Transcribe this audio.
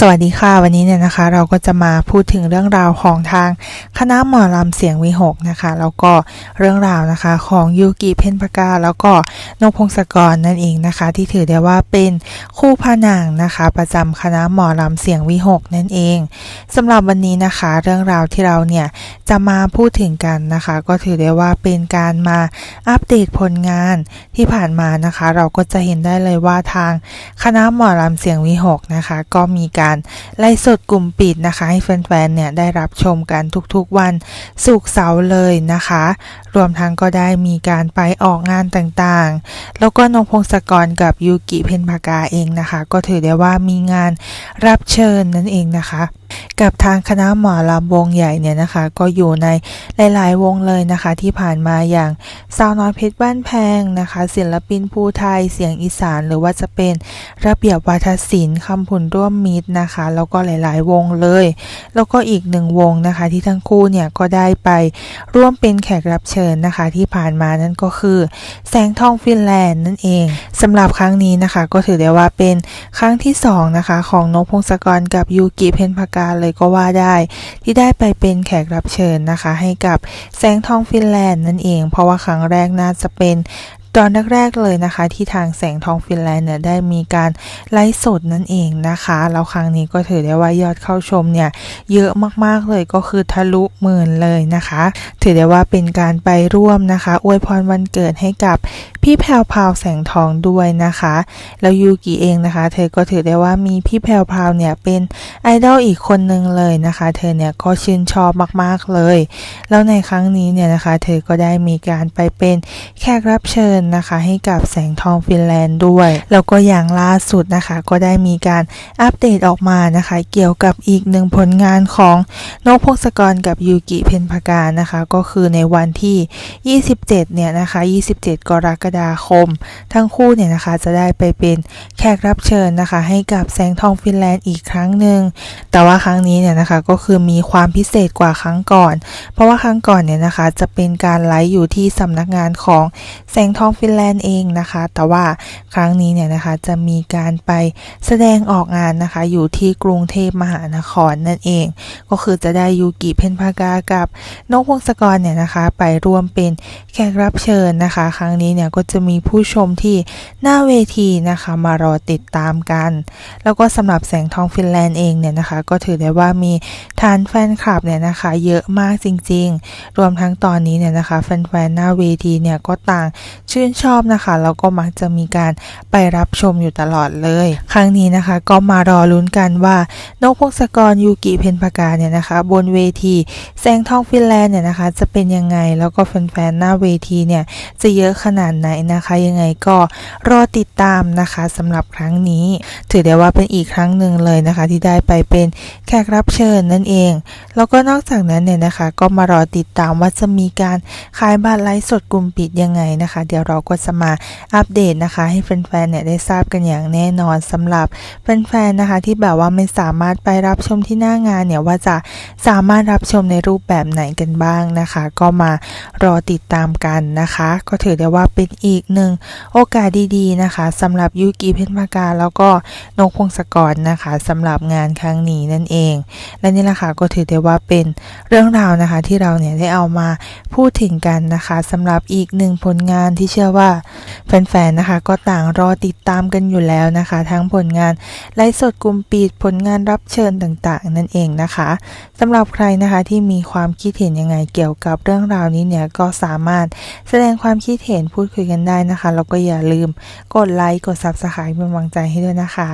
สวัสดีค่ะ วันนี้เนี่ยนะคะ เราก็จะมาพูดถึงเรื่องราวของทางคณะหมอลำเสียงวิหกนะคะแล้วก็เรื่องราวนะคะของยูกิเพนปากาแล้วก็นกพงศกรนั่นเองนะคะ ที่ถือได้ว่าเป็นคู่พนางนะคะ ประจำคณะหมอลำเสียงวิหกนั่นเองสำหรับวันนี้นะคะ เรื่องราวที่เราเนี่ยจะมาพูดถึงกันนะคะ ก็ถือได้ว่าเป็นการมาอัปเดตผลงานที่ผ่านมานะคะ เราก็จะเห็นได้เลยว่าทางคณะหมอลำเสียงวิหกนะคะ ก็มีการไล่สดกลุ่มปิดนะคะ ให้แฟนๆเนี่ยได้รับชมกันทุกๆวันสุกเสาร์เลยนะคะ รวมทั้งก็ได้มีการไปออกงานต่างๆ แล้วก็นงพงศกรกับยูกิเพนพากาเองนะคะ ก็ถือได้ว่ามีงานรับเชิญนั่นเองนะคะกับทางคณะหมอลำวงใหญ่เนี่ยนะคะ ก็อยู่ในหลาย ๆ วงเลยนะคะ ที่ผ่านมาอย่างสาวน้อยเพชรบ้านแพงนะคะ ศิลปินภูไทยเสียงอีสานหรือว่าจะเป็นระเบียบวาทศิลป์คำผุนร่วมมิตรนะคะ แล้วก็หลาย ๆ วงเลย แล้วก็อีกหนึ่งวงนะคะ ที่ทั้งคู่เนี่ยก็ได้ไปร่วมเป็นแขกรับเชิญนะคะ ที่ผ่านมานั่นก็คือ แสงทองฟินแลนด์นั่นเองสำหรับครั้งนี้นะคะ ก็ถือได้ว่าเป็นครั้งที่สองนะคะของนกพงศกรกับยูกิเพนพากาเลยก็ว่าได้ ที่ได้ไปเป็นแขกรับเชิญนะคะ ให้กับแสงทองฟินแลนด์นั่นเอง เพราะว่าครั้งแรกน่าจะเป็น ตอนแรกๆเลยนะคะ ที่ทางแสงทองฟินแลนด์เนี่ยได้มีการไลฟ์สดนั่นเองนะคะ แล้วครั้งนี้ก็ถือได้ว่ายอดเข้าชมเนี่ยเยอะมากๆเลยก็คือทะลุหมื่นเลยนะคะ ถือได้ว่าเป็นการไปร่วมนะคะ อวยพรวันเกิดให้กับพี่แพรวพาวแสงทองด้วยนะคะ แล้วยูกิเองนะคะ เธอก็ถือได้ว่ามีพี่แพรวพาวเนี่ยเป็นไอดอลอีกคนหนึ่งเลยนะคะ เธอเนี่ยก็ชื่นชอบมากๆเลย แล้วในครั้งนี้เนี่ยนะคะ เธอก็ได้มีการไปเป็นแขกรับเชิญนะคะ ให้กับแสงทองฟินแลนด์ด้วย แล้วก็อย่างล่าสุดนะคะ ก็ได้มีการอัปเดตออกมานะคะ เกี่ยวกับอีกหนึ่งผลงานของนกพงศกรกับยูกิเพนพากานะคะ ก็คือในวันที่ 27 เนี่ยนะคะ 27 กรกฎาคม ทั้งคู่เนี่ยนะคะจะได้ไปเป็นแขกรับเชิญนะคะ ให้กับแสงทองฟินแลนด์อีกครั้งหนึ่งแต่ว่าครั้งนี้เนี่ยนะคะก็คือมีความพิเศษกว่าครั้งก่อน เพราะว่าครั้งก่อนเนี่ยนะคะจะเป็นการไลฟ์อยู่ที่สำนักงานของแสงทองฟินแลนด์เองนะคะ แต่ว่าครั้งนี้เนี่ยนะคะจะมีการไปแสดงออกงานนะคะ อยู่ที่กรุงเทพมหานครนั่นเอง ก็คือจะได้ยูกิเพนพากากับนกวงศกรเนี่ยนะคะไปร่วมเป็นแขกรับเชิญนะคะ ครั้งนี้เนี่ยก็จะมีผู้ชมที่หน้าเวทีนะคะมารอติดตามกัน แล้วก็สำหรับแสงทองฟินแลนด์เองเนี่ยนะคะ ก็ถือได้ว่ามีฐานแฟนคลับเนี่ยนะคะเยอะมากจริง ๆ รวมทั้งตอนนี้เนี่ยนะคะแฟนๆหน้าเวทีเนี่ยก็ต่างชืื่นชอบนะคะแล้วก็มักจะมีการไปรับชมอยู่ตลอดเลย ครั้งนี้นะคะ ก็มารอลุ้นกันว่านกพงศกรยูกิเพนพากาเนี่ยนะคะ บนเวทีแสงทองฟินแลนด์เนี่ยนะคะ จะเป็นยังไงแล้วก็แฟนๆหน้าเวทีเนี่ยจะเยอะขนาดไหนนะคะ ยังไงก็รอติดตามนะคะสำหรับครั้งนี้ ถือได้ว่าเป็นอีกครั้งหนึ่งเลยนะคะ ที่ได้ไปเป็นแขกรับเชิญนั่นเอง แล้วก็นอกจากนั้นเนี่ยนะคะ ก็มารอติดตามว่าจะมีการขายบัตรไลฟ์สดกลุ่มปิดยังไงนะคะ เดี๋ยวเราก็จะมาอัปเดตนะคะ ให้แฟนๆเนี่ยได้ทราบกันอย่างแน่นอนสำหรับแฟนๆนะคะที่แบบว่าไม่สามารถไปรับชมที่หน้างานเนี่ยว่าจะสามารถรับชมในรูปแบบไหนกันบ้างนะคะ ก็มารอติดตามกันนะคะ ก็ถือได้ว่าเป็นอีกหนึ่งโอกาสดีๆนะคะสำหรับยูกิเพนพากาแล้วก็นกพงศกรนะคะสำหรับงานครั้งนี้นั่นเอง และนี่แหละค่ะก็ถือได้ว่าเป็นเรื่องราวนะคะที่เราเนี่ยได้เอามาพูดถึงกันนะคะสำหรับอีกหนึ่งผลงานที่ชื่อว่าแฟนๆนะคะ ก็ต่างรอติดตามกันอยู่แล้วนะคะ ทั้งผลงานไลฟ์สดกลุ่มปิดผลงานรับเชิญต่างๆ นั่นเองนะคะสำหรับใครนะคะที่มีความคิดเห็นยังไงเกี่ยวกับเรื่องราวนี้เนี่ยก็สามารถแสดงความคิดเห็นพูดคุยกันได้นะคะแล้วก็อย่าลืมกดไลค์กดซับสไครต์เป็นกำลังใจให้ด้วยนะคะ